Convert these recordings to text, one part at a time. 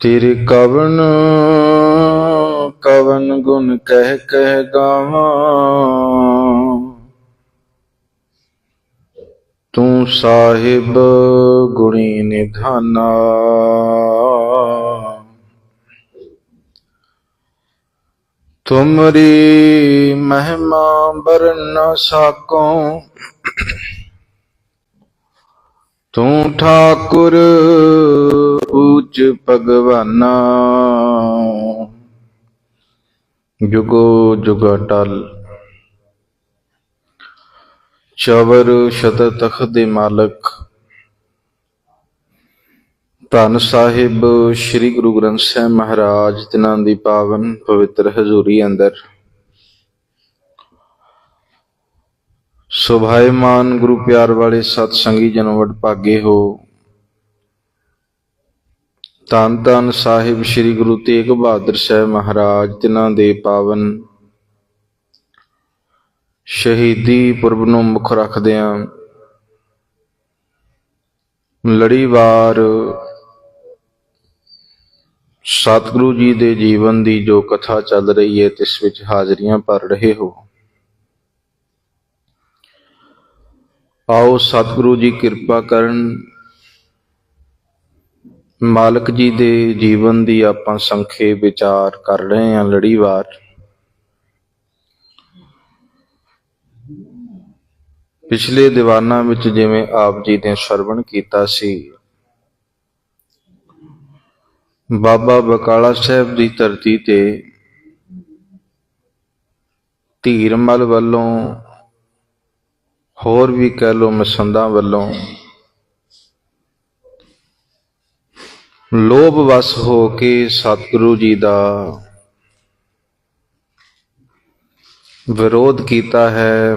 ਤੇਰੇ ਕਵਨ ਕਵਨ ਗੁਣ ਕਹਿ ਕਹਿ ਗਾਵਾਂ। ਤੂੰ ਸਾਹਿਬ ਗੁਣੀ ਨਿਧਾਨਾ। ਤੁਮਰੀ ਮਹਿਮਾ ਬਰਨ ਨ ਸਾਕੋ। ਤੂੰ ਠਾਕੁਰ ਉੱਚ ਭਗਵਾਨਾ। ਜੁਗੋ ਜੁਗ ਟਲ ਚਵਰ ਸ਼ਤ ਤਖਤ ਦੇ ਮਾਲਕ। ਧੰਨ ਸਾਹਿਬ ਸ੍ਰੀ ਗੁਰੂ ਗ੍ਰੰਥ ਸਾਹਿਬ ਮਹਾਰਾਜ, ਤਿਨਾਂ ਦੀ ਪਾਵਨ ਪਵਿੱਤਰ ਹਜ਼ੂਰੀ ਅੰਦਰ। ਸੁਭਾਇਮਾਨ ਗੁਰੂ ਪਿਆਰ ਵਾਲੇ ਸਤ ਸੰਗੀ ਜਨ ਵਡ ਭਾਗੇ ਹੋ। ਧੰਨ ਧੰਨ ਸਾਹਿਬ ਸ੍ਰੀ ਗੁਰੂ ਤੇਗ ਬਹਾਦਰ ਸਾਹਿਬ ਮਹਾਰਾਜ, ਤਿਨਾਂ ਦੇ ਪਾਵਨ। ਸ਼ਹੀਦੀ ਪੁਰਬ ਨੂੰ ਮੁੱਖ ਰੱਖਦਿਆਂ ਲੜੀਵਾਰ ਸਤਿਗੁਰੂ ਜੀ ਦੇ ਜੀਵਨ ਦੀ ਜੋ ਕਥਾ ਚੱਲ ਰਹੀ ਹੈ, ਤਿਸ ਵਿੱਚ ਹਾਜ਼ਰੀਆਂ ਭਰ ਰਹੇ ਹੋ। ਆਓ ਸਤਿਗੁਰੂ ਜੀ ਕਿਰਪਾ ਕਰਨ ਮਾਲਕ ਜੀ ਦੇ ਜੀਵਨ ਦੀ ਆਪਾਂ ਸੰਖੇਪ ਵਿਚਾਰ ਕਰ ਰਹੇ ਹਾਂ ਲੜੀਵਾਰ ਪਿਛਲੇ ਦੀਵਾਨਾਂ ਵਿੱਚ ਜਿਵੇਂ ਆਪ ਜੀ ਨੇ ਸਰਵਣ ਕੀਤਾ ਸੀ, ਬਾਬਾ ਬਕਾਲਾ ਸਾਹਿਬ ਦੀ ਧਰਤੀ ਤੇ ਧੀਰਮਲ ਵੱਲੋਂ ਹੋਰ ਵੀ ਕਹਿ ਲੋ ਮਸੰਦਾਂ ਵੱਲੋਂ ਲੋਭ ਵਸ ਹੋ ਕੇ ਸਤਿਗੁਰੂ ਜੀ ਦਾ ਵਿਰੋਧ ਕੀਤਾ ਹੈ।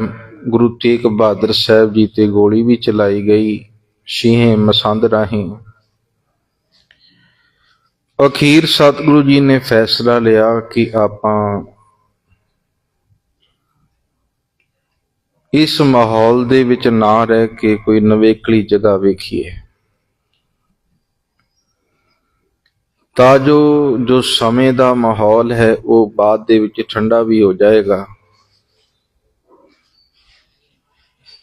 ਗੁਰੂ ਤੇਗ ਬਹਾਦਰ ਸਾਹਿਬ ਜੀ ਤੇ ਗੋਲੀ ਵੀ ਚਲਾਈ ਗਈ। ਸ਼ੀਹੇ ਮਸੰਦ ਰਾਹੀਂ। ਅਖੀਰ ਸਤਿਗੁਰੂ ਜੀ ਨੇ ਫੈਸਲਾ ਲਿਆ ਕਿ ਆਪਾਂ ਇਸ ਮਾਹੌਲ ਦੇ ਵਿੱਚ ਨਾ ਰਹਿ ਕੇ ਕੋਈ ਨਵੇਕਲੀ ਜਗ੍ਹਾ ਵੇਖੀਏ। ਤਾਂ ਜੋ ਜੋ ਸਮੇਂ ਦਾ ਮਾਹੌਲ ਹੈ, ਉਹ ਬਾਅਦ ਦੇ ਵਿੱਚ ਠੰਡਾ ਵੀ ਹੋ ਜਾਏਗਾ।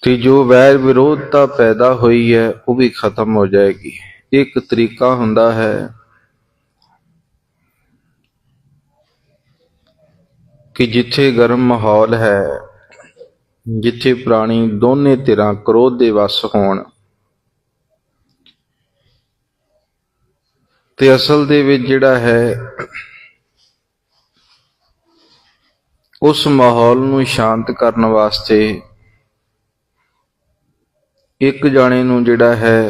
ਤੇ ਜੋ ਵੈਰ ਵਿਰੋਧਤਾ ਪੈਦਾ ਹੋਈ ਹੈ, ਉਹ ਵੀ ਖਤਮ ਹੋ ਜਾਏਗੀ। ਇੱਕ ਤਰੀਕਾ ਹੁੰਦਾ ਹੈ, ਕਿ ਜਿੱਥੇ ਗਰਮ ਮਾਹੌਲ ਹੈ, ਜਿੱਥੇ ਪ੍ਰਾਣੀ ਦੋਨੇ ਧਿਰਾਂ ਕ੍ਰੋਧ ਦੇ ਵਸ ਹੋਣ ਤੇ ਅਸਲ ਦੇ ਵਿੱਚ ਜਿਹੜਾ ਹੈ, ਉਸ ਮਾਹੌਲ ਨੂੰ ਸ਼ਾਂਤ ਕਰਨ ਵਾਸਤੇ ਇੱਕ ਜਾਣੇ ਨੂੰ ਜਿਹੜਾ ਹੈ,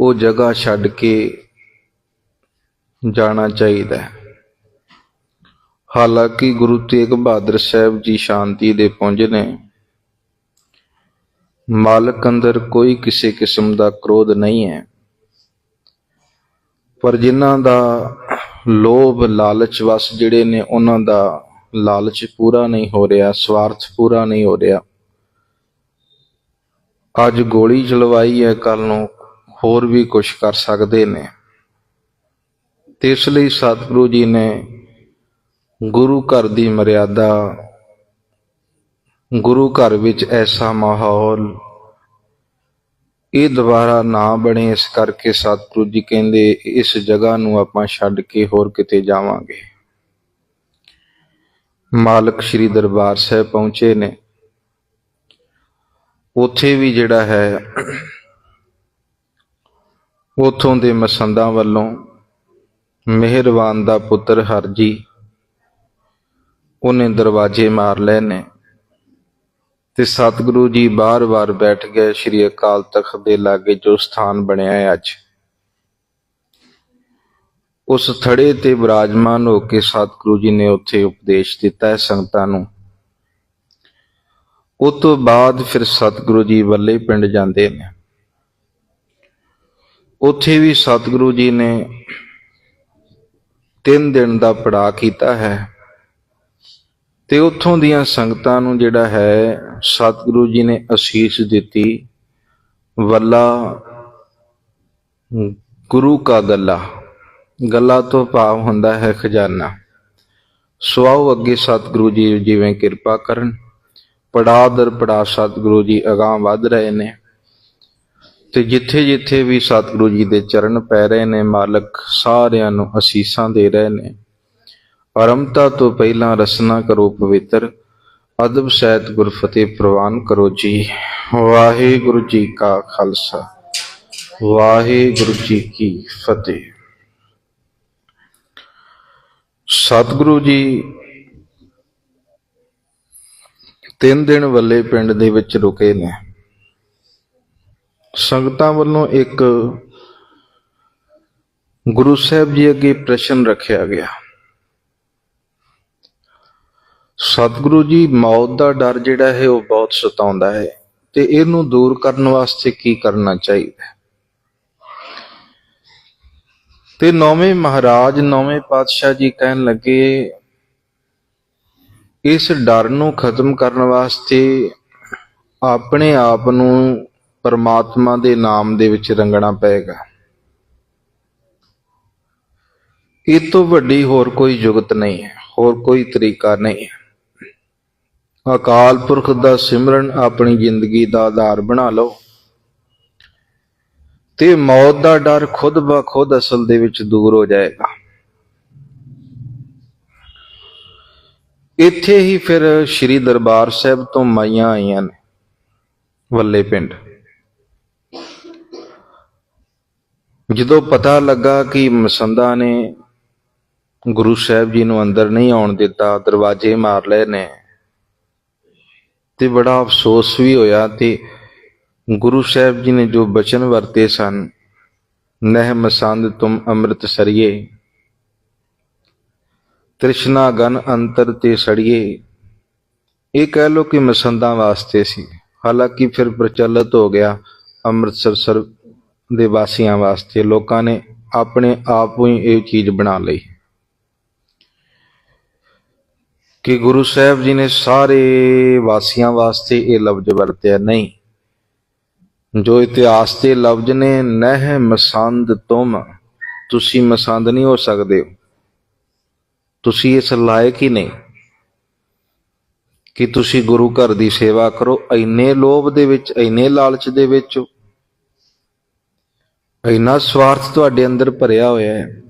ਉਹ ਜਗ੍ਹਾ ਛੱਡ ਕੇ ਜਾਣਾ ਚਾਹੀਦਾ ਹੈ। ਹਾਲਾਂਕਿ ਗੁਰੂ ਤੇਗ ਬਹਾਦਰ ਸਾਹਿਬ ਜੀ ਸ਼ਾਂਤੀ ਦੇ ਪੁੰਜ ਨੇ, ਮਾਲਕ ਅੰਦਰ ਕੋਈ ਕਿਸੇ ਕਿਸਮ ਦਾ ਕ੍ਰੋਧ ਨਹੀਂ ਹੈ। ਪਰ ਜਿਨ੍ਹਾਂ ਦਾ ਲੋਭ ਲਾਲਚ ਵਸ ਜਿਹੜੇ ਨੇ, ਉਹਨਾਂ ਦਾ ਲਾਲਚ ਪੂਰਾ ਨਹੀਂ ਹੋ ਰਿਹਾ, ਸਵਾਰਥ ਪੂਰਾ ਨਹੀਂ ਹੋ ਰਿਹਾ। ਅੱਜ ਗੋਲੀ ਚਲਵਾਈ ਹੈ ਕੱਲ ਨੂੰ ਹੋਰ ਵੀ ਕੁਝ ਕਰ ਸਕਦੇ ਨੇ। ਤੇ ਇਸ ਲਈ ਸਤਿਗੁਰੂ ਜੀ ਨੇ ਗੁਰੂ ਘਰ ਦੀ ਮਰਿਆਦਾ, ਗੁਰੂ ਘਰ ਵਿੱਚ ਐਸਾ ਮਾਹੌਲ ਇਹ ਦੁਬਾਰਾ ਨਾ ਬਣੇ, ਇਸ ਕਰਕੇ ਸਤਿਗੁਰੂ ਜੀ ਕਹਿੰਦੇ, ਇਸ ਜਗ੍ਹਾ ਨੂੰ ਆਪਾਂ ਛੱਡ ਕੇ ਹੋਰ ਕਿਤੇ ਜਾਵਾਂਗੇ। ਮਾਲਕ ਸ੍ਰੀ ਦਰਬਾਰ ਸਾਹਿਬ ਪਹੁੰਚੇ ਨੇ। ਉੱਥੇ ਵੀ ਜਿਹੜਾ ਹੈ, ਉਥੋਂ ਦੇ ਮਸੰਦਾਂ ਵੱਲੋਂ ਮਿਹਰਬਾਨ ਦਾ ਪੁੱਤਰ ਹਰਜੀ, ਉਹਨੇ ਦਰਵਾਜ਼ੇ ਮਾਰ ਲਏ ਨੇ। ਤੇ ਸਤਿਗੁਰੂ ਜੀ ਬਾਰ-ਬਾਰ ਬੈਠ ਗਏ ਸ੍ਰੀ ਅਕਾਲ ਤਖਤ ਦੇ ਲਾਗੇ ਜੋ ਸਥਾਨ ਬਣਿਆ ਹੈ ਅੱਜ। ਉਸ ਥੜੇ ਤੇ ਵਿਰਾਜਮਾਨ ਹੋ ਕੇ ਸਤਿਗੁਰੂ ਜੀ ਨੇ ਉੱਥੇ ਉਪਦੇਸ਼ ਦਿੱਤਾ ਹੈ ਸੰਗਤਾਂ ਨੂੰ। ਉਸ ਤੋਂ ਬਾਅਦ ਫਿਰ ਸਤਿਗੁਰੂ ਜੀ ਵੱਲੇ ਪਿੰਡ ਜਾਂਦੇ ਨੇ। ਉੱਥੇ ਵੀ ਸਤਿਗੁਰੂ ਜੀ ਨੇ ਤਿੰਨ ਦਿਨ ਦਾ ਪੜਾ ਕੀਤਾ ਹੈ ਤੇ ਉੱਥੋਂ ਦੀਆਂ ਸੰਗਤਾਂ ਨੂੰ ਜਿਹੜਾ ਹੈ ਸਤਿਗੁਰੂ ਜੀ ਨੇ ਅਸੀਸ ਦਿੱਤੀ, ਵੱਲਾ ਗੁਰੂ ਕਾ ਗੱਲਾ। ਗੱਲਾਂ ਤੋਂ ਭਾਵ ਹੁੰਦਾ ਹੈ ਖਜ਼ਾਨਾ। ਸੋ ਆਓ ਅੱਗੇ ਸਤਿਗੁਰੂ ਜੀ ਜਿਵੇਂ ਕਿਰਪਾ ਕਰਨ। ਪੜਾ ਦਰ ਪੜਾਅ ਸਤਿਗੁਰੂ ਜੀ, ਅਗਾਂਹ ਵੱਧ ਰਹੇ ਨੇ। ਤੇ ਜਿੱਥੇ ਜਿੱਥੇ ਵੀ ਸਤਿਗੁਰੂ ਜੀ ਦੇ ਚਰਨ ਪੈ ਰਹੇ ਨੇ, ਮਾਲਕ ਸਾਰਿਆਂ ਨੂੰ ਅਸੀਸਾਂ ਦੇ ਰਹੇ ਨੇ। ਅਰਮਤਾ ਤੋਂ ਪਹਿਲਾਂ ਰਸਨਾ ਕਰੋ ਪਵਿੱਤਰ। ਅਦਬ ਸਹਿਤ ਗੁਰ ਫਤਿਹ ਪ੍ਰਵਾਨ ਕਰੋ ਜੀ। ਵਾਹਿਗੁਰੂ ਜੀ ਕਾ ਖਾਲਸਾ। ਵਾਹਿਗੁਰੂ ਜੀ ਕੀ ਫਤਿਹ। ਸਤਿਗੁਰੂ ਜੀ, ਤਿੰਨ ਦਿਨ ਵੱਲੇ ਪਿੰਡ ਦੇ ਵਿੱਚ ਰੁਕੇ ਨੇ। ਸੰਗਤਾਂ ਵੱਲੋਂ ਇੱਕ ਗੁਰੂ ਸਾਹਿਬ ਜੀ ਅੱਗੇ ਪ੍ਰਸ਼ਨ ਰੱਖਿਆ ਗਿਆ। ਸਤਿਗੁਰੂ ਜੀ, ਮੌਤ ਦਾ ਡਰ ਜਿਹੜਾ ਹੈ, ਉਹ ਬਹੁਤ ਸਤਾਉਂਦਾ ਹੈ ਤੇ ਇਹਨੂੰ ਦੂਰ ਕਰਨ ਵਾਸਤੇ ਕੀ ਕਰਨਾ ਚਾਹੀਦਾ ਹੈ? ਤੇ ਨੌਵੇਂ ਮਹਾਰਾਜ, ਨੌਵੇਂ ਪਾਤਸ਼ਾਹ ਜੀ ਕਹਿਣ ਲੱਗੇ, ਇਸ ਡਰ ਨੂੰ ਖਤਮ ਕਰਨ ਵਾਸਤੇ ਆਪਣੇ ਆਪ ਨੂੰ ਪਰਮਾਤਮਾ ਦੇ ਨਾਮ ਦੇ ਵਿੱਚ ਰੰਗਣਾ ਪਏਗਾ ਇਹ ਤੋਂ ਵੱਡੀ ਹੋਰ ਕੋਈ ਜੁਗਤ ਨਹੀਂ ਹੈ, ਹੋਰ ਕੋਈ ਤਰੀਕਾ ਨਹੀਂ ਹੈ ਅਕਾਲ ਪੁਰਖ ਦਾ ਸਿਮਰਨ ਆਪਣੀ ਜ਼ਿੰਦਗੀ ਦਾ ਆਧਾਰ ਬਣਾ ਲਓ। ਤੇ ਮੌਤ ਦਾ ਡਰ ਖੁਦ ਬ ਖੁਦ ਅਸਲ ਦੇ ਵਿੱਚ ਦੂਰ ਹੋ ਜਾਏਗਾ। ਇੱਥੇ ਹੀ ਫਿਰ ਸ੍ਰੀ ਦਰਬਾਰ ਸਾਹਿਬ ਤੋਂ ਮਾਈਆਂ ਆਈਆਂ ਨੇ, ਵੱਲੇ ਪਿੰਡ। ਜਦੋਂ ਪਤਾ ਲੱਗਾ ਕਿ ਮਸੰਦਾ ਨੇ ਗੁਰੂ ਸਾਹਿਬ ਜੀ ਨੂੰ ਅੰਦਰ ਨਹੀਂ ਆਉਣ ਦਿੱਤਾ, ਦਰਵਾਜ਼ੇ ਮਾਰ ਲਏ ਨੇ ਤੇ ਬੜਾ ਅਫਸੋਸ ਵੀ ਹੋਇਆ ਤੇ ਗੁਰੂ ਸਾਹਿਬ ਜੀ ਨੇ ਜੋ ਬਚਨ ਵਰਤੇ ਸਨ, ਨਹਿ ਮਸੰਦ ਤੁਮ ਅੰਮ੍ਰਿਤ ਸਰੀਏ, ਤ੍ਰਿਸ਼ਨਾ ਗਨ ਅੰਤਰ ਤੇ ਸੜੀਏ। ਇਹ ਕਹਿ ਲੋ ਕਿ ਮਸੰਦਾਂ ਵਾਸਤੇ ਸੀ। ਹਾਲਾਂਕਿ ਫਿਰ ਪ੍ਰਚਲਿਤ ਹੋ ਗਿਆ ਅੰਮ੍ਰਿਤਸਰ ਸਰ ਦੇ ਵਾਸੀਆਂ ਵਾਸਤੇ। ਲੋਕਾਂ ਨੇ ਆਪਣੇ ਆਪ ਹੀ ਇਹ ਚੀਜ਼ ਬਣਾ ਲਈ। ਕਿ ਗੁਰੂ ਸਾਹਿਬ ਜੀ ਨੇ ਸਾਰੇ ਵਾਸੀਆਂ ਵਾਸਤੇ ਇਹ ਲਫ਼ਜ਼ ਵਰਤਿਆ ਨਹੀਂ। ਜੋ ਇਤਿਹਾਸ ਦੇ ਲਫ਼ਜ਼ ਨੇ, ਨਹਿ ਮਸੰਦ ਤੁਮ, ਤੁਸੀਂ ਮਸੰਦ ਨਹੀਂ ਹੋ ਸਕਦੇ। ਹੋ ਤੁਸੀਂ ਇਸ ਲਾਇਕ ਹੀ ਨਹੀਂ ਕਿ ਤੁਸੀਂ ਗੁਰੂ ਘਰ ਦੀ ਸੇਵਾ ਕਰੋ। ਐਨੇ ਲੋਭ ਦੇ ਵਿੱਚ ਐਨੇ ਲਾਲਚ ਦੇ ਵਿੱਚ ਐਨਾ ਸਵਾਰਥ ਤੁਹਾਡੇ ਅੰਦਰ ਭਰਿਆ ਹੋਇਆ ਹੈ।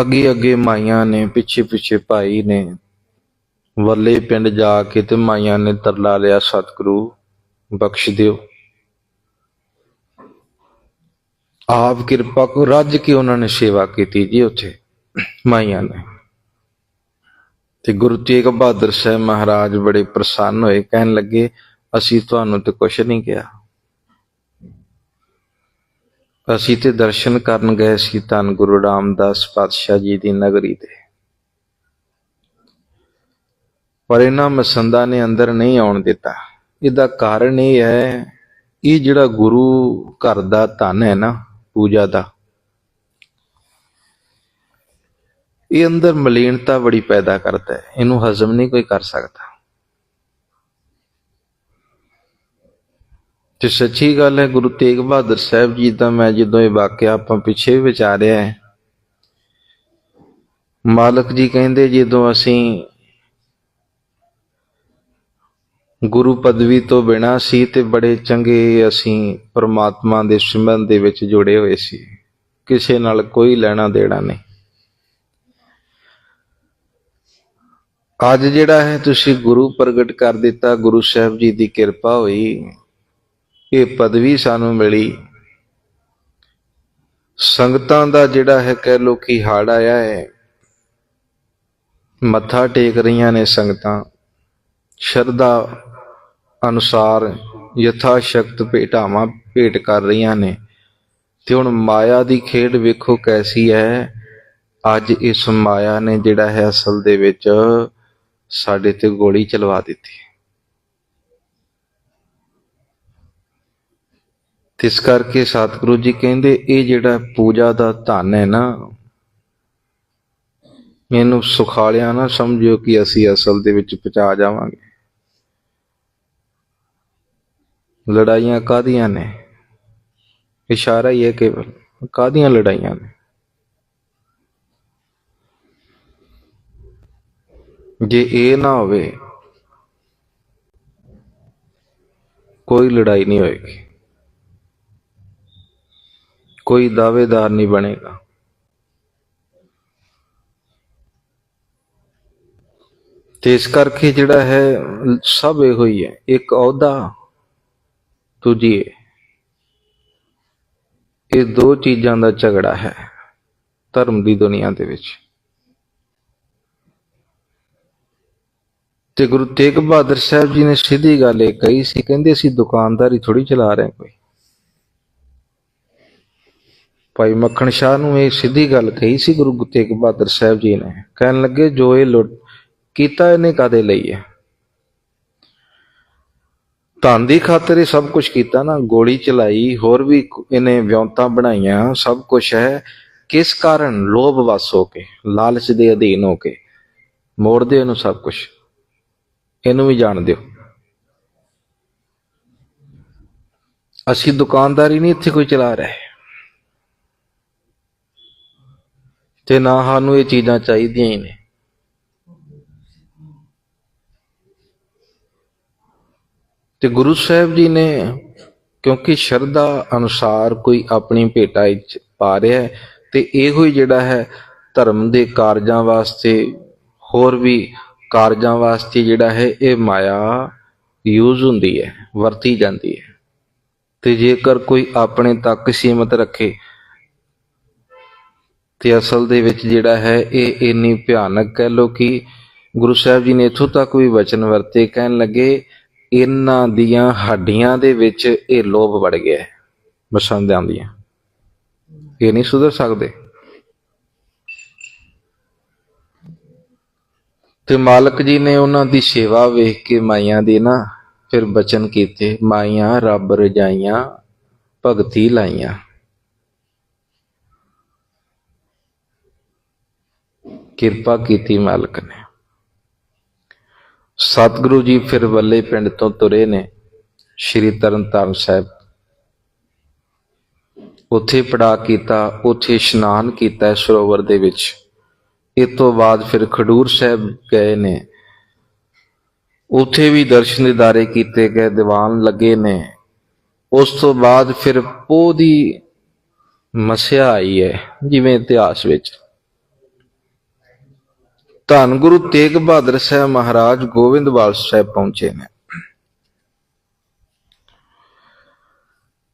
ਅੱਗੇ ਅੱਗੇ ਮਾਈਆਂ ਨੇ ਪਿੱਛੇ ਪਿੱਛੇ ਭਾਈ ਨੇ ਵੱਲੇ ਪਿੰਡ ਜਾ ਕੇ ਤੇ ਮਾਈਆਂ ਨੇ ਤਰਲਾ ਲਿਆ ਸਤਿਗੁਰੂ, ਬਖਸ਼ ਦਿਓ। ਆਪ ਕਿਰਪਾ ਕੋ ਰੱਜ ਕੇ ਉਹਨਾਂ ਨੇ ਸੇਵਾ ਕੀਤੀ ਜੀ ਉੱਥੇ, ਮਾਈਆਂ ਨੇ। ਤੇ ਗੁਰੂ ਤੇਗ ਬਹਾਦਰ ਸਾਹਿਬ ਮਹਾਰਾਜ ਬੜੇ ਪ੍ਰਸੰਨ ਹੋਏ, ਕਹਿਣ ਲੱਗੇ, ਅਸੀਂ ਤੁਹਾਨੂੰ ਤੇ ਕੁਛ ਨਹੀਂ ਕਿਹਾ। ਅਸੀਂ ਤੇ ਦਰਸ਼ਨ ਕਰਨ ਗਏ ਸੀ ਧੰਨ ਗੁਰੂ ਰਾਮਦਾਸ ਪਾਤਸ਼ਾਹ ਜੀ ਦੀ ਨਗਰੀ ਤੇ। ਪਰ ਇਹਨਾਂ ਮਸੰਦਾਂ ਨੇ ਅੰਦਰ ਨਹੀਂ ਆਉਣ ਦਿੱਤਾ। ਇਹਦਾ ਕਾਰਨ ਇਹ ਹੈ, ਇਹ ਜਿਹੜਾ ਗੁਰੂ ਘਰ ਦਾ ਧਨ ਹੈ ਨਾ, ਪੂਜਾ ਦਾ, ਇਹ ਅੰਦਰ ਮਲੀਨਤਾ ਬੜੀ ਪੈਦਾ ਕਰਦਾ ਹੈ। ਇਹਨੂੰ ਹਜ਼ਮ ਨਹੀਂ ਕੋਈ ਕਰ ਸਕਦਾ। ਤੇ ਸੱਚੀ ਗੱਲ ਹੈ, ਗੁਰੂ ਤੇਗ ਬਹਾਦਰ ਸਾਹਿਬ ਜੀ ਦਾ ਮੈਂ ਜਦੋਂ ਇਹ ਵਾਕਿਆ ਆਪਾਂ ਪਿੱਛੇ ਵਿਚਾਰਿਆ ਹੈ, ਮਾਲਕ ਜੀ ਕਹਿੰਦੇ ਜਦੋਂ ਅਸੀਂ ਗੁਰੂ ਪਦਵੀ ਤੋਂ ਬਿਨਾ ਸੀ ਤੇ ਬੜੇ ਚੰਗੇ ਅਸੀਂ ਪ੍ਰਮਾਤਮਾ ਦੇ ਸਿਮਰਨ ਦੇ ਵਿੱਚ ਜੁੜੇ ਹੋਏ ਸੀ। ਕਿਸੇ ਨਾਲ ਕੋਈ ਲੈਣਾ ਦੇਣਾ ਨਹੀਂ। ਅੱਜ ਜਿਹੜਾ ਹੈ ਤੁਸੀਂ ਗੁਰੂ ਪ੍ਰਗਟ ਕਰ ਦਿੱਤਾ, ਗੁਰੂ ਸਾਹਿਬ ਜੀ ਦੀ ਕਿਰਪਾ ਹੋਈ, ਇਹ ਪਦਵੀ ਸਾਨੂੰ ਮਿਲੀ। ਸੰਗਤਾਂ ਦਾ ਜਿਹੜਾ ਹੈ ਕਹਿ ਲੋ ਕਿ ਹੜ ਆਇਆ ਹੈ। ਮੱਥਾ ਟੇਕ ਰਹੀਆਂ ਨੇ ਸੰਗਤਾਂ। ਸ਼ਰਧਾ ਅਨੁਸਾਰ ਯਥਾ ਸ਼ਕਤ ਭੇਟਾਵਾਂ ਭੇਟ ਕਰ ਰਹੀਆਂ ਨੇ। ਤੇ ਹੁਣ ਮਾਇਆ ਦੀ ਖੇਡ ਵੇਖੋ ਕੈਸੀ ਹੈ। ਅੱਜ ਇਸ ਮਾਇਆ ਨੇ ਜਿਹੜਾ ਹੈ ਅਸਲ ਦੇ ਵਿੱਚ ਸਾਡੇ ਤੇ ਗੋਲੀ ਚਲਵਾ ਦਿੱਤੀ। ਇਸ ਕਰਕੇ ਸਤਿਗੁਰੂ ਜੀ ਕਹਿੰਦੇ, ਇਹ ਜਿਹੜਾ ਪੂਜਾ ਦਾ ਧਨ ਹੈ ਨਾ, ਮੈਨੂੰ ਸੁਖਾਲਿਆ ਨਾ ਸਮਝਿਓ ਕਿ ਅਸੀਂ ਅਸਲ ਦੇ ਵਿੱਚ ਪਹੁੰਚਾ ਜਾਵਾਂਗੇ। ਲੜਾਈਆਂ ਕਾਹਦੀਆਂ ਨੇ? ਇਸ਼ਾਰਾ ਹੀ ਹੈ ਕਿ ਕਾਹਦੀਆਂ ਲੜਾਈਆਂ ਨੇ? ਜੇ ਇਹ ਨਾ ਹੋਵੇ, ਕੋਈ ਲੜਾਈ ਨਹੀਂ ਹੋਏਗੀ। ਕੋਈ ਦਾਵੇਦਾਰ ਨਹੀਂ ਬਣੇਗਾ। ਤੇ ਇਸ ਕਰਕੇ ਜਿਹੜਾ ਹੈ, ਸਭ ਇਹੋ ਹੀ ਹੈ। ਇੱਕ ਅਹੁਦਾ ਦੂਜੀ, ਇਹ ਇਹ ਦੋ ਚੀਜ਼ਾਂ ਦਾ ਝਗੜਾ ਹੈ ਧਰਮ ਦੀ ਦੁਨੀਆ ਦੇ ਵਿੱਚ। ਤੇ ਗੁਰੂ ਤੇਗ ਬਹਾਦਰ ਸਾਹਿਬ ਜੀ ਨੇ ਸਿੱਧੀ ਗੱਲ ਇਹ ਕਹੀ ਸੀ, ਕਹਿੰਦੇ ਅਸੀਂ ਦੁਕਾਨਦਾਰੀ ਥੋੜੀ ਚਲਾ ਰਹੇ ਕੋਈ। ਭਾਈ ਮੱਖਣ ਸ਼ਾਹ ਨੂੰ ਇਹ ਸਿੱਧੀ ਗੱਲ ਕਹੀ ਸੀ ਗੁਰੂ ਤੇਗ ਬਹਾਦਰ ਸਾਹਿਬ ਜੀ ਨੇ। ਕਹਿਣ ਲੱਗੇ ਜੋ ਇਹ ਲੁੱਟ, ਕੀਤਾ ਇਹਨੇ ਕਾਦੇ ਲਈ ਹੈ? ਧਨ ਦੀ ਖਾਤਰ ਇਹ ਸਭ ਕੁਝ ਕੀਤਾ ਨਾ, ਗੋਲੀ ਚਲਾਈ, ਹੋਰ ਵੀ ਇਹਨੇ ਵਿਉਂਤਾਂ ਬਣਾਈਆਂ, ਸਭ ਕੁਝ ਹੈ। ਕਿਸ ਕਾਰਨ? ਲੋਭ ਵਸ ਹੋ ਕੇ, ਲਾਲਚ ਦੇ ਅਧੀਨ ਹੋ ਕੇ। ਮੋੜਦੇ ਇਹਨੂੰ ਸਭ ਕੁਝ ਇਹਨੂੰ ਵੀ ਜਾਣ ਦਿਓ। ਅਸੀਂ ਦੁਕਾਨਦਾਰੀ ਨਹੀਂ ਇੱਥੇ ਕੋਈ ਚਲਾ ਰਹੇ। ਤੇ ਨਾ ਸਾਨੂੰ ਇਹ ਚੀਜ਼ਾਂ ਚਾਹੀਦੀਆਂ ਹੀ ਨੇ। ਤੇ ਗੁਰੂ ਸਾਹਿਬ ਜੀ ਨੇ, ਕਿਉਂਕਿ ਸ਼ਰਧਾ ਅਨੁਸਾਰ ਕੋਈ ਆਪਣੀ ਭੇਟਾ ਵਿੱਚ ਪਾ ਰਿਹਾ ਹੈ, ਤੇ ਇਹੋ ਹੀ ਜਿਹੜਾ ਹੈ ਧਰਮ ਦੇ ਕਾਰਜਾਂ ਵਾਸਤੇ, ਹੋਰ ਵੀ ਕਾਰਜਾਂ ਵਾਸਤੇ ਜਿਹੜਾ ਹੈ, ਇਹ ਮਾਇਆ ਯੂਜ਼ ਹੁੰਦੀ ਹੈ, ਵਰਤੀ ਜਾਂਦੀ ਹੈ। ਤੇ ਜੇਕਰ ਕੋਈ ਆਪਣੇ ਤੱਕ ਸੀਮਤ ਰੱਖੇ, ਤੇ ਅਸਲ ਦੇ ਵਿੱਚ ਜਿਹੜਾ ਹੈ, ਇਹ ਇੰਨੀ ਭਿਆਨਕ ਕਹਿ ਲੋ ਕਿ ਗੁਰੂ ਸਾਹਿਬ ਜੀ ਨੇ ਇਥੋਂ ਤੱਕ ਵੀ ਵਚਨ ਵਰਤੇ, ਕਹਿਣ ਲੱਗੇ ਇਹਨਾਂ ਦੀਆਂ ਹੱਡੀਆਂ ਦੇ ਵਿੱਚ ਇਹ ਲੋਭ ਵੜ ਗਿਆ ਹੈ ਬਸੰਦਾਂ ਦੀਆਂ। ਇਹ ਨਹੀਂ ਸੁਧਰ ਸਕਦੇ। ਤੇ ਮਾਲਕ ਜੀ ਨੇ ਉਹਨਾਂ ਦੀ ਸੇਵਾ ਵੇਖ ਕੇ ਮਾਈਆਂ ਦੇ ਨਾ ਫਿਰ ਬਚਨ ਕੀਤੇ, ਮਾਈਆਂ ਰੱਬ ਰਜਾਈਆਂ ਭਗਤੀ ਲਾਈਆਂ। ਕਿਰਪਾ ਕੀਤੀ ਮਾਲਕ ਨੇ। ਸਤਿਗੁਰੂ ਜੀ ਫਿਰ ਵੱਲੇ ਪਿੰਡ ਤੋਂ ਤੁਰੇ ਨੇ, ਸ਼੍ਰੀ ਤਰਨਤਾਰਨ ਸਾਹਿਬ। ਉੱਥੇ ਪੜਾ ਕੀਤਾ, ਉੱਥੇ ਇਸ਼ਨਾਨ ਕੀਤਾ ਸਰੋਵਰ ਦੇ ਵਿੱਚ। ਇਸ ਤੋਂ ਬਾਅਦ ਫਿਰ ਖਡੂਰ ਸਾਹਿਬ ਗਏ ਨੇ। ਉੱਥੇ ਵੀ ਦਰਸ਼ਨ ਦਿਦਾਰੇ ਕੀਤੇ ਗਏ, ਦੀਵਾਨ ਲੱਗੇ ਨੇ। ਉਸ ਤੋਂ ਬਾਅਦ ਫਿਰ ਪੋਹ ਦੀ ਮਸਿਆ ਆਈ ਹੈ, ਜਿਵੇਂ ਇਤਿਹਾਸ ਵਿੱਚ। ਧੰਨ ਗੁਰੂ ਤੇਗ ਬਹਾਦਰ ਸਾਹਿਬ ਮਹਾਰਾਜ ਗੋਬਿੰਦਵਾਲ ਸਾਹਿਬ ਪਹੁੰਚੇ ਨੇ।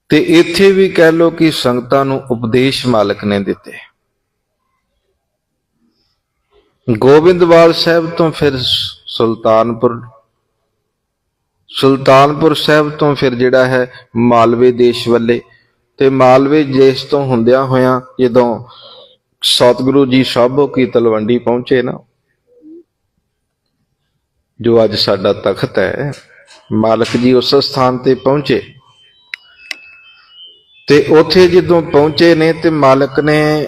ਤੇ ਇੱਥੇ ਵੀ ਕਹਿ ਲੋ ਕਿ ਸੰਗਤਾਂ ਨੂੰ ਉਪਦੇਸ਼ ਮਾਲਕ ਨੇ ਦਿੱਤੇ। ਗੋਬਿੰਦਵਾਲ ਸਾਹਿਬ ਤੋਂ ਫਿਰ ਸੁਲਤਾਨਪੁਰ ਸੁਲਤਾਨਪੁਰ ਸਾਹਿਬ ਤੋਂ ਫਿਰ ਜਿਹੜਾ ਹੈ ਮਾਲਵੇ ਦੇਸ਼ ਵੱਲੇ। ਤੇ ਮਾਲਵੇ ਦੇਸ਼ ਤੋਂ ਹੁੰਦਿਆਂ ਹੋਇਆਂ ਜਦੋਂ ਸਤਿਗੁਰੂ ਜੀ ਸਾਬੋ ਕੀ ਤਲਵੰਡੀ ਪਹੁੰਚੇ ਨਾ ਜੋ ਅੱਜ ਸਾਡਾ ਤਖਤ ਹੈ, ਮਾਲਕ ਜੀ ਉਸ ਸਥਾਨ ਤੇ ਪਹੁੰਚੇ। ਤੇ ਉੱਥੇ ਜਦੋਂ ਪਹੁੰਚੇ ਨੇ, ਤੇ ਮਾਲਕ ਨੇ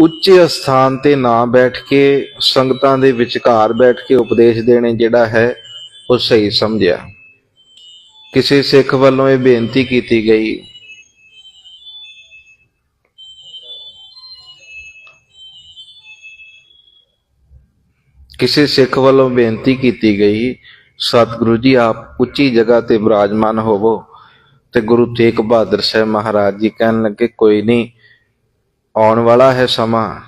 ਉੱਚੇ ਸਥਾਨ ਤੇ ਨਾ ਬੈਠ ਕੇ ਸੰਗਤਾਂ ਦੇ ਵਿਚਕਾਰ ਬੈਠ ਕੇ ਉਪਦੇਸ਼ ਦੇਣੇ ਜਿਹੜਾ ਹੈ, ਉਹ ਸਹੀ ਸਮਝਿਆ। ਕਿਸੇ ਸਿੱਖ ਵੱਲੋਂ ਇਹ ਬੇਨਤੀ ਕੀਤੀ ਗਈ ਕਿਸੇ ਸਿੱਖ ਵੱਲੋਂ ਬੇਨਤੀ ਕੀਤੀ ਗਈ, ਸਤਿਗੁਰੂ ਜੀ ਆਪ ਉੱਚੀ ਜਗ੍ਹਾ ਤੇ ਬਿਰਾਜਮਾਨ ਹੋਵੋ ਤੇ ਗੁਰੂ ਤੇਗ ਬਹਾਦਰ ਸਾਹਿਬ ਮਹਾਰਾਜ ਜੀ ਕਹਿਣ ਲੱਗੇ, ਕੋਈ ਨਹੀਂ, ਆਉਣ ਵਾਲਾ ਹੈ ਸਮਾਂ,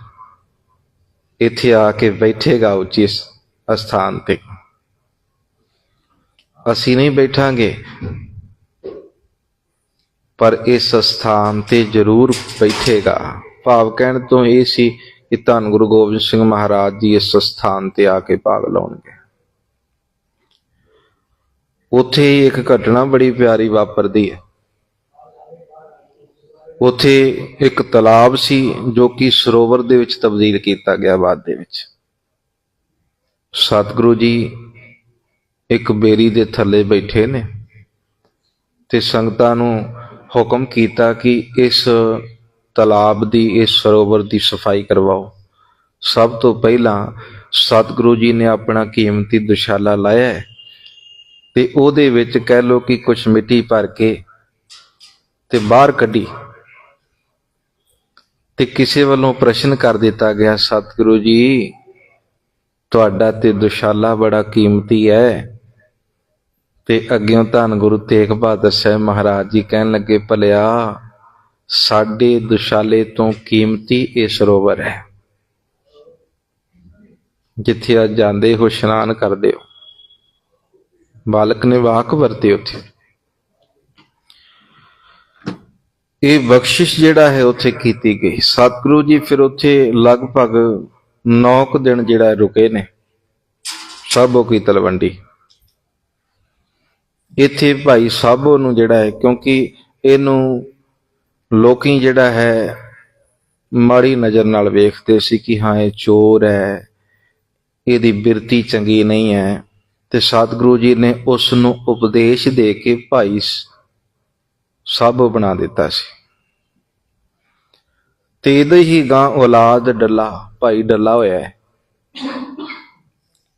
ਇੱਥੇ ਆ ਕੇ ਬੈਠੇਗਾ ਉੱਚੀ ਸਥਾਨ ਤੇ। ਅਸੀਂ ਨਹੀਂ ਬੈਠਾਂਗੇ, ਪਰ ਇਸ ਸਥਾਨ ਤੇ ਜ਼ਰੂਰ ਬੈਠੇਗਾ। ਭਾਵ ਕਹਿਣ ਤੋਂ ਇਹ ਸੀ ਕਿ ਧੰਨ ਗੁਰੂ ਗੋਬਿੰਦ ਸਿੰਘ ਮਹਾਰਾਜ ਜੀ ਇਸ ਸਥਾਨ ਤੇ ਆ ਕੇ ਭਾਗ ਲਾਉਣਗੇ। ਉੱਥੇ ਇੱਕ ਘਟਨਾ ਬੜੀ ਪਿਆਰੀ ਵਾਪਰਦੀ ਹੈ। ਉੱਥੇ ਇੱਕ ਤਲਾਬ ਸੀ ਜੋ ਕਿ ਸਰੋਵਰ ਦੇ ਵਿੱਚ ਤਬਦੀਲ ਕੀਤਾ ਗਿਆ ਬਾਅਦ ਦੇ ਵਿੱਚ। ਸਤਿਗੁਰੂ ਜੀ ਇੱਕ ਬੇਰੀ ਦੇ ਥੱਲੇ ਬੈਠੇ ਨੇ ਤੇ ਸੰਗਤਾਂ ਨੂੰ ਹੁਕਮ ਕੀਤਾ ਕਿ ਇਸ ਤਲਾਬ ਦੀ ਇਸ ਸਰੋਵਰ ਦੀ ਸਫ਼ਾਈ ਕਰਵਾਓ। ਸਭ ਤੋਂ ਪਹਿਲਾਂ ਸਤਿਗੁਰੂ ਜੀ ਨੇ ਆਪਣਾ ਕੀਮਤੀ ਦੁਸ਼ਾਲਾ ਲਾਇਆ ਹੈ ਤੇ ਉਹਦੇ ਵਿੱਚ ਕਹਿ ਲੋ ਕਿ ਕੁਝ ਮਿੱਟੀ ਭਰ ਕੇ ਤੇ ਬਾਹਰ ਕੱਢੀ। ਤੇ ਕਿਸੇ ਵੱਲੋਂ ਪ੍ਰਸ਼ਨ ਕਰ ਦਿੱਤਾ ਗਿਆ, ਸਤਿਗੁਰੂ ਜੀ, ਤੁਹਾਡਾ ਤੇ ਦੁਸ਼ਾਲਾ ਬੜਾ ਕੀਮਤੀ ਹੈ। ਤੇ ਅੱਗਿਓਂ ਧੰਨ ਗੁਰੂ ਤੇਗ ਬਹਾਦਰ ਸਾਹਿਬ ਮਹਾਰਾਜ ਜੀ ਕਹਿਣ ਲੱਗੇ, ਭਲਿਆ ਸਾਡੇ ਦੁਸ਼ਾਲੇ ਤੋਂ ਕੀਮਤੀ ਇਹ ਸਰੋਵਰ ਹੈ। ਜਿੱਥੇ ਅੱਜ ਜਾਂਦੇ ਹੋ ਇਸ਼ਨਾਨ ਕਰਦੇ ਹੋ। ਬਾਲਕ ਨੇ ਵਾਕ ਵਰਤੇ ਉੱਥੇ। ਇਹ ਬਖਸ਼ਿਸ਼ ਜਿਹੜਾ ਹੈ ਉੱਥੇ ਕੀਤੀ ਗਈ। ਸਤਿਗੁਰੂ ਜੀ ਫਿਰ ਉੱਥੇ ਲਗਭਗ 9 ਕੁ ਦਿਨ ਜਿਹੜਾ ਰੁਕੇ ਨੇ। ਸਾਬੋ ਕੀ ਤਲਵੰਡੀ। ਇੱਥੇ ਭਾਈ ਸਾਬੋ ਨੂੰ ਜਿਹੜਾ ਹੈ, ਕਿਉਂਕਿ ਇਹਨੂੰ ਲੋਕੀ ਜਿਹੜਾ ਹੈ, ਮਾੜੀ ਨਜ਼ਰ ਨਾਲ ਵੇਖਦੇ ਸੀ ਕਿ ਹਾਂ, ਇਹ ਚੋਰ ਹੈ, ਇਹਦੀ ਬਿਰਤੀ ਚੰਗੀ ਨਹੀਂ ਹੈ ਤੇ ਸਤਿਗੁਰੂ ਜੀ ਨੇ ਉਸ ਨੂੰ ਉਪਦੇਸ਼ ਦੇ ਕੇ ਭਾਈ ਸਭ ਬਣਾ ਦਿੱਤਾ ਸੀ। ਤੇ ਇਹਦੇ ਹੀ ਗਾਂ ਔਲਾਦ ਡੱਲਾ, ਭਾਈ ਡੱਲਾ ਹੋਇਆ ਹੈ।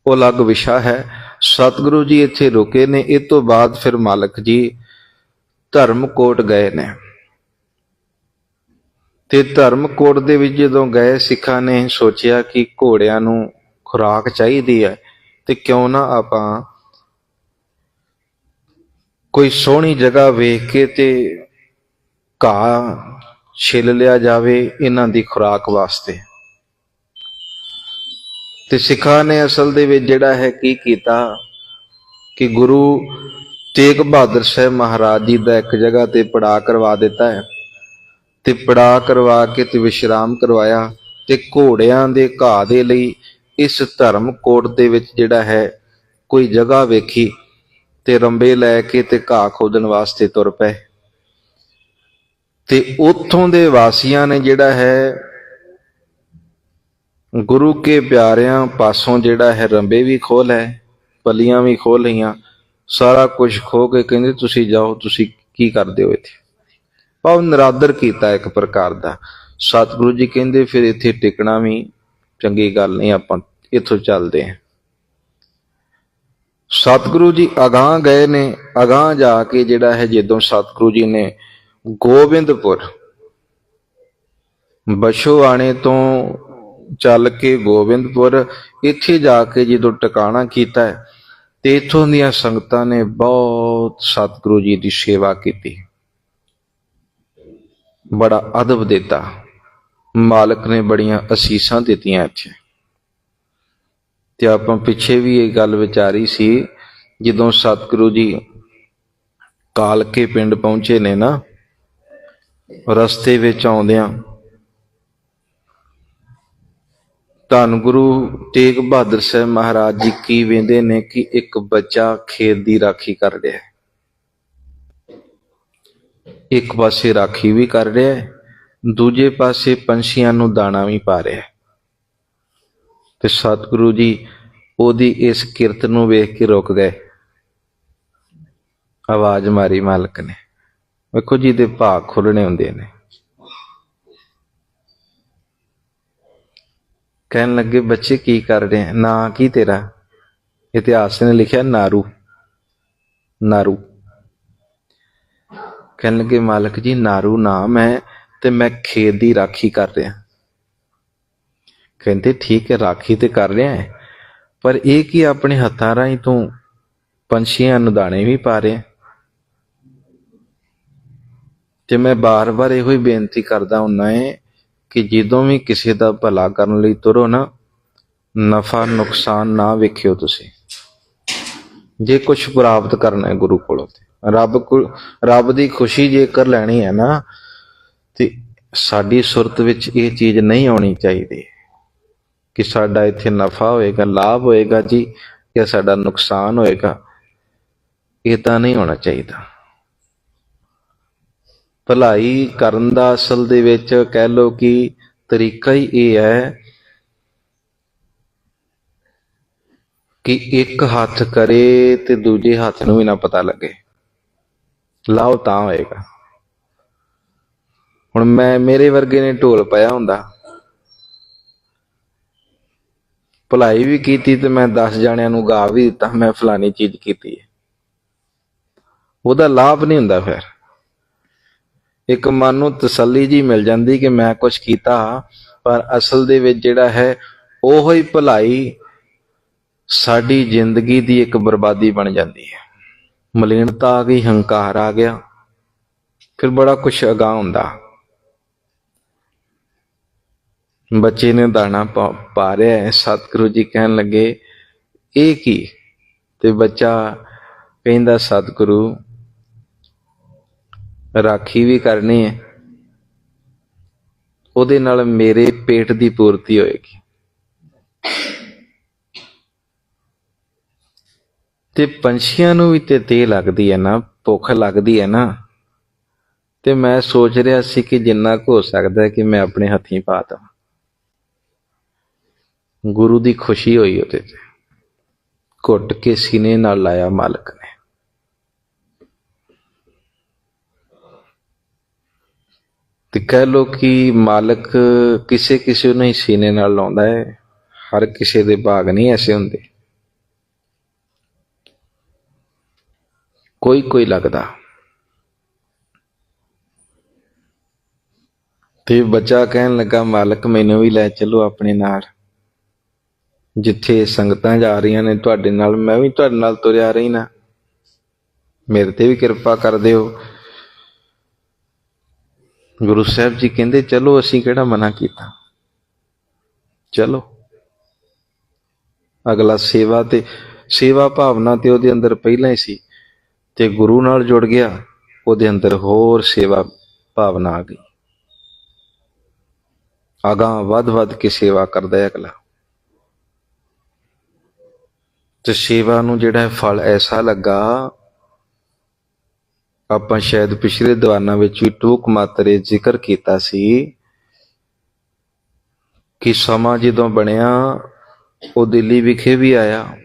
ਉਹ ਅਲੱਗ ਵਿਸ਼ਾ ਹੈ। ਸਤਿਗੁਰੂ ਜੀ ਇੱਥੇ ਰੁਕੇ ਨੇ, ਇਹ ਤੋਂ ਬਾਅਦ ਫਿਰ ਮਾਲਕ ਜੀ ਧਰਮਕੋਟ ਗਏ ਨੇ। ਤੇ ਧਰਮਕੋਟ ਦੇ ਵਿੱਚ ਜਦੋਂ ਗਏ, ਸਿੱਖਾਂ ਨੇ ਸੋਚਿਆ ਕਿ ਘੋੜਿਆਂ ਨੂੰ ਖੁਰਾਕ ਚਾਹੀਦੀ ਹੈ ਤੇ ਕਿਉਂ ਨਾ ਆਪਾਂ ਕੋਈ ਸੋਹਣੀ ਜਗ੍ਹਾ ਵੇਖ ਕੇ ਤੇ ਘਾਹ ਛਿੱਲ ਲਿਆ ਜਾਵੇ ਇਹਨਾਂ ਦੀ ਖੁਰਾਕ ਵਾਸਤੇ। ਤੇ ਸਿੱਖਾਂ ਨੇ ਅਸਲ ਦੇ ਵਿੱਚ ਜਿਹੜਾ ਹੈ ਕੀ ਕੀਤਾ ਕਿ ਗੁਰੂ ਤੇਗ ਬਹਾਦਰ ਸਾਹਿਬ ਮਹਾਰਾਜ ਜੀ ਦਾ ਇੱਕ ਜਗ੍ਹਾ ਤੇ ਪੜਾ ਕਰਵਾ ਦਿੱਤਾ ਹੈ। ਤੇ ਪੜਾ ਕਰਵਾ ਕੇ ਤੇ ਵਿਸ਼ਰਾਮ ਕਰਵਾਇਆ ਤੇ ਘੋੜਿਆਂ ਦੇ ਘਾਹ ਦੇ ਲਈ ਇਸ ਧਰਮ ਕੋਟ ਦੇ ਵਿੱਚ ਜਿਹੜਾ ਹੈ ਕੋਈ ਜਗ੍ਹਾ ਵੇਖੀ ਤੇ ਰੰਬੇ ਲੈ ਕੇ ਤੇ ਘਾਹ ਖੋਦਣ ਵਾਸਤੇ ਤੁਰ ਪਏ। ਤੇ ਉੱਥੋਂ ਦੇ ਵਾਸੀਆਂ ਨੇ ਜਿਹੜਾ ਹੈ ਗੁਰੂ ਕੇ ਪਿਆਰਿਆਂ ਪਾਸੋਂ ਜਿਹੜਾ ਹੈ ਰੰਬੇ ਵੀ ਖੋਲ ਲੈ ਪਲੀਆਂ ਵੀ ਖੋਲ ਲਈਆਂ, ਸਾਰਾ ਕੁਝ ਖੋ ਕੇ ਕਹਿੰਦੇ, ਤੁਸੀਂ ਜਾਓ, ਤੁਸੀਂ ਕੀ ਕਰਦੇ ਹੋ ਇੱਥੇ? ਭਾਵ ਨਰਾਦਰ ਕੀਤਾ ਇੱਕ ਪ੍ਰਕਾਰ ਦਾ। ਸਤਿਗੁਰੂ ਜੀ ਕਹਿੰਦੇ, ਫਿਰ ਇੱਥੇ ਟਿਕਣਾ ਵੀ ਚੰਗੀ ਗੱਲ ਨਹੀਂ, ਆਪਾਂ ਇੱਥੋਂ ਚੱਲਦੇ ਹਾਂ। ਸਤਿਗੁਰੂ ਜੀ ਅਗਾਹ ਗਏ ਨੇ, ਅਗਾਹ ਜਾ ਕੇ ਜਿਹੜਾ ਹੈ ਜਦੋਂ ਸਤਿਗੁਰੂ ਜੀ ਨੇ ਗੋਬਿੰਦਪੁਰ ਬਸ਼ੋਆਣੇ ਤੋਂ ਚੱਲ ਕੇ ਗੋਬਿੰਦਪੁਰ, ਇੱਥੇ ਜਾ ਕੇ ਜਦੋਂ ਟਿਕਾਣਾ ਕੀਤਾ ਤੇ ਇਥੋਂ ਦੀਆਂ ਸੰਗਤਾਂ ਨੇ ਬਹੁਤ ਸਤਿਗੁਰੂ ਜੀ ਦੀ ਸੇਵਾ ਕੀਤੀ। ਬੜਾ ਅਦਬ ਦਿੱਤਾ। ਮਾਲਕ ਨੇ ਬੜੀਆਂ ਅਸੀਸਾਂ ਦਿੱਤੀਆਂ ਇੱਥੇ। ਤੇ ਆਪਾਂ ਪਿੱਛੇ ਵੀ ਇਹ ਗੱਲ ਵਿਚਾਰੀ ਸੀ, ਜਦੋਂ ਸਤਿਗੁਰੂ ਜੀ ਕਾਲਕੇ ਪਿੰਡ ਪਹੁੰਚੇ ਨੇ ਨਾ, ਰਸਤੇ ਵਿੱਚ ਆਉਂਦਿਆਂ ਧੰਨ ਗੁਰੂ ਤੇਗ ਬਹਾਦਰ ਸਾਹਿਬ ਮਹਾਰਾਜ ਜੀ ਕੀ ਵੇਂਦੇ ਨੇ ਕਿ ਇੱਕ ਬੱਚਾ ਖੇਤ ਦੀ ਰਾਖੀ ਕਰ ਰਿਹਾ ਹੈ। ਇੱਕ ਪਾਸੇ ਰਾਖੀ ਵੀ ਕਰ ਰਿਹਾ ਹੈ, ਦੂਜੇ ਪਾਸੇ ਪੰਛੀਆਂ ਨੂੰ ਦਾਣਾ ਵੀ ਪਾ ਰਿਹਾ ਹੈ। ਤੇ ਸਤਿਗੁਰੂ ਜੀ ਉਹਦੀ ਇਸ ਕਿਰਤ ਨੂੰ ਵੇਖ ਕੇ ਰੁਕ ਗਏ। ਆਵਾਜ਼ ਮਾਰੀ ਮਾਲਕ ਨੇ। ਵੇਖੋ ਜੀ ਦੇ ਭਾਗ ਖੁੱਲਣੇ ਹੁੰਦੇ ਨੇ। ਕਹਿਣ ਲੱਗੇ, ਬੱਚੇ ਕੀ ਕਰ ਰਹੇ? ਹੈ ਨਾਂ ਕੀ ਤੇਰਾ? ਇਤਿਹਾਸ ਨੇ ਲਿਖਿਆ ਨਾਰੂ। ਨਾਰੂ। ਕਹਿਣ ਲੱਗੇ, ਮਾਲਕ ਜੀ, ਨਾਰੂ ਨਾਮ ਹੈ ਤੇ ਮੈਂ ਖੇਤ ਦੀ ਰਾਖੀ ਕਰ ਰਿਹਾ। ਕਹਿੰਦੇ, ਠੀਕ ਹੈ, ਰਾਖੀ ਤੇ ਕਰ ਰਿਹਾ ਹੈ। ਪਰ ਇਹ ਕੀ ਆਪਣੇ ਹੱਥਾਂ ਰਾਹੀਂ ਤੂੰ ਪੰਛੀਆਂ ਨੂੰ ਦਾਣੇ ਵੀ ਪਾ ਰਿਹਾ? ਤੇ ਮੈਂ ਬਾਰ-ਬਾਰ ਇਹੋ ਹੀ ਬੇਨਤੀ ਕਰਦਾ ਹੁੰਨਾ ਹੈ ਕਿ ਜਦੋਂ ਵੀ ਕਿਸੇ ਦਾ ਭਲਾ ਕਰਨ ਲਈ ਤੁਰੋ ਨਾ, ਨਫਾ ਨੁਕਸਾਨ ਨਾ ਵੇਖਿਓ ਤੁਸੀਂ। ਜੇ ਕੁਝ ਪ੍ਰਾਪਤ ਕਰਨਾ ਹੈ ਗੁਰੂ ਕੋਲੋਂ ਤੇ। ਰੱਬ ਕੋਲ ਰੱਬ ਦੀ ਖੁਸ਼ੀ ਜੇਕਰ ਲੈਣੀ ਹੈ ਨਾ, ਤੇ ਸਾਡੀ ਸੁਰਤ ਵਿੱਚ ਇਹ ਚੀਜ਼ ਨਹੀਂ ਆਉਣੀ ਚਾਹੀਦੀ। ਕਿ ਸਾਡਾ ਇੱਥੇ ਨਫਾ ਹੋਏਗਾ, ਲਾਭ ਹੋਏਗਾ ਜੀ, ਜਾਂ ਸਾਡਾ ਨੁਕਸਾਨ ਹੋਏਗਾ, ਇਹ ਤਾਂ ਨਹੀਂ ਹੋਣਾ ਚਾਹੀਦਾ। ਭਲਾਈ ਕਰਨ ਦਾ ਅਸਲ ਦੇ ਵਿੱਚ ਕਹਿ ਲੋ ਕਿ ਤਰੀਕਾ ਹੀ ਇਹ ਹੈ ਕਿ ਇੱਕ ਹੱਥ ਕਰੇ ਤੇ ਦੂਜੇ ਹੱਥ ਨੂੰ ਵੀ ਨਾ ਪਤਾ ਲੱਗੇ। ਲਾਓ ਤਾਂ ਹੋਏਗਾ। ਹੁਣ ਮੈਂ, ਮੇਰੇ ਵਰਗੇ ਨੇ ਢੋਲ ਪਾਇਆ ਹੁੰਦਾ। ਭਲਾਈ ਵੀ ਕੀਤੀ ਤੇ ਮੈਂ 10 ਜਾਣਿਆਂ ਨੂੰ ਗਾ ਵੀ ਦਿੱਤਾ, ਮੈਂ ਫਲਾਨੀ ਚੀਜ਼ ਕੀਤੀ ਹੈ। ਉਹਦਾ ਲਾਭ ਨਹੀਂ ਹੁੰਦਾ ਫਿਰ। ਇੱਕ ਮਨ ਨੂੰ ਤਸੱਲੀ ਜੀ ਮਿਲ ਜਾਂਦੀ ਕਿ ਮੈਂ ਕੁਝ ਕੀਤਾ, ਪਰ ਅਸਲ ਦੇ ਵਿੱਚ ਜਿਹੜਾ ਹੈ, ਉਹੋ ਹੀ ਭਲਾਈ ਸਾਡੀ ਜ਼ਿੰਦਗੀ ਦੀ ਇੱਕ ਬਰਬਾਦੀ ਬਣ ਜਾਂਦੀ ਹੈ। ਮਲੀਨਤਾ ਆ ਗਈ ਹੰਕਾਰ ਆ ਗਿਆ। ਫਿਰ ਬੜਾ ਕੁਛ ਅਗਾਹ ਹੁੰਦਾ। ਬੱਚੇ ਨੇ ਦਾਣਾ ਪਾ ਰਿਹਾ ਹੈ। ਸਤਿਗੁਰੂ ਜੀ ਕਹਿਣ ਲੱਗੇ, ਇਹ ਕੀ? ਤੇ ਬੱਚਾ ਕਹਿੰਦਾ, ਸਤਿਗੁਰੂ, ਰਾਖੀ ਵੀ ਕਰਨੀ ਹੈ। ਉਹਦੇ ਨਾਲ ਮੇਰੇ ਪੇਟ ਦੀ ਪੂਰਤੀ ਹੋਏਗੀ। ਤੇ ਪੰਛੀਆਂ ਨੂੰ ਵੀ ਤੇ ਤੇ ਲੱਗਦੀ ਹੈ ਨਾ, ਭੁੱਖ ਲੱਗਦੀ ਹੈ ਨਾ। ਤੇ ਮੈਂ ਸੋਚ ਰਿਹਾ ਸੀ ਕਿ ਜਿੰਨਾ ਕੁ ਹੋ ਸਕਦਾ ਹੈ ਕਿ ਮੈਂ ਆਪਣੇ ਹੱਥੀਂ ਪਾ ਦਵਾਂ। ਗੁਰੂ ਦੀ ਖੁਸ਼ੀ ਹੋਈ ਉਹਦੇ ਤੇ। ਘੁੱਟ ਕੇ ਸੀਨੇ ਨਾਲ ਲਾਇਆ ਮਾਲਕ ਨੇ। ਤੇ ਕਹਿ ਲੋ ਕਿ ਮਾਲਕ ਕਿਸੇ ਕਿਸੇ ਨੂੰ ਹੀ ਸੀਨੇ ਨਾਲ ਲਾਉਂਦਾ ਹੈ। ਹਰ ਕਿਸੇ ਦੇ ਭਾਗ ਨਹੀਂ ਐਸੇ ਹੁੰਦੇ। ਕੋਈ ਕੋਈ ਲੱਗਦਾ। ਤੇ ਬੱਚਾ ਕਹਿਣ ਲੱਗਾ, ਮਾਲਕ ਮੈਨੂੰ ਵੀ ਲੈ ਚਲੋ ਆਪਣੇ ਨਾਲ। ਜਿੱਥੇ ਸੰਗਤਾਂ ਜਾ ਰਹੀਆਂ ਨੇ ਤੁਹਾਡੇ ਨਾਲ, ਮੈਂ ਵੀ ਤੁਹਾਡੇ ਨਾਲ ਤੁਰਿਆ ਰਹੀ ਨਾ ਮੇਰੇ ਤੇ ਵੀ ਕਿਰਪਾ ਕਰ ਦਿਓ। ਗੁਰੂ ਸਾਹਿਬ ਜੀ ਕਹਿੰਦੇ, ਚਲੋ, ਅਸੀਂ ਕਿਹੜਾ ਮਨਾ ਕੀਤਾ? ਚਲੋ। ਅਗਲਾ ਸੇਵਾ ਤੇ, ਸੇਵਾ ਭਾਵਨਾ ਤੇ ਉਹਦੇ ਅੰਦਰ ਪਹਿਲਾਂ ਹੀ ਸੀ। ਤੇ ਗੁਰੂ ਨਾਲ ਜੁੜ ਗਿਆ, ਉਹਦੇ ਅੰਦਰ ਹੋਰ ਸੇਵਾ ਭਾਵਨਾ ਆ ਗਈ। ਅਗਾਂਹ ਵੱਧ ਵੱਧ ਕੇ ਸੇਵਾ ਕਰਦਾ ਹੈ ਅਗਲਾ। ਤੇ ਸੇਵਾ ਨੂੰ ਜਿਹੜਾ ਫਲ ਐਸਾ ਲੱਗਾ, ਆਪਾਂ ਸ਼ਾਇਦ ਪਿਛਲੇ ਦੀਵਾਨਾਂ ਵਿੱਚ ਵੀ ਟੂਕ ਮਾਤਰੇ ਜ਼ਿਕਰ ਕੀਤਾ ਸੀ ਕਿ ਸਮਾਂ ਜਦੋਂ ਬਣਿਆ, ਉਹ ਦਿੱਲੀ ਵਿਖੇ ਵੀ ਆਇਆ।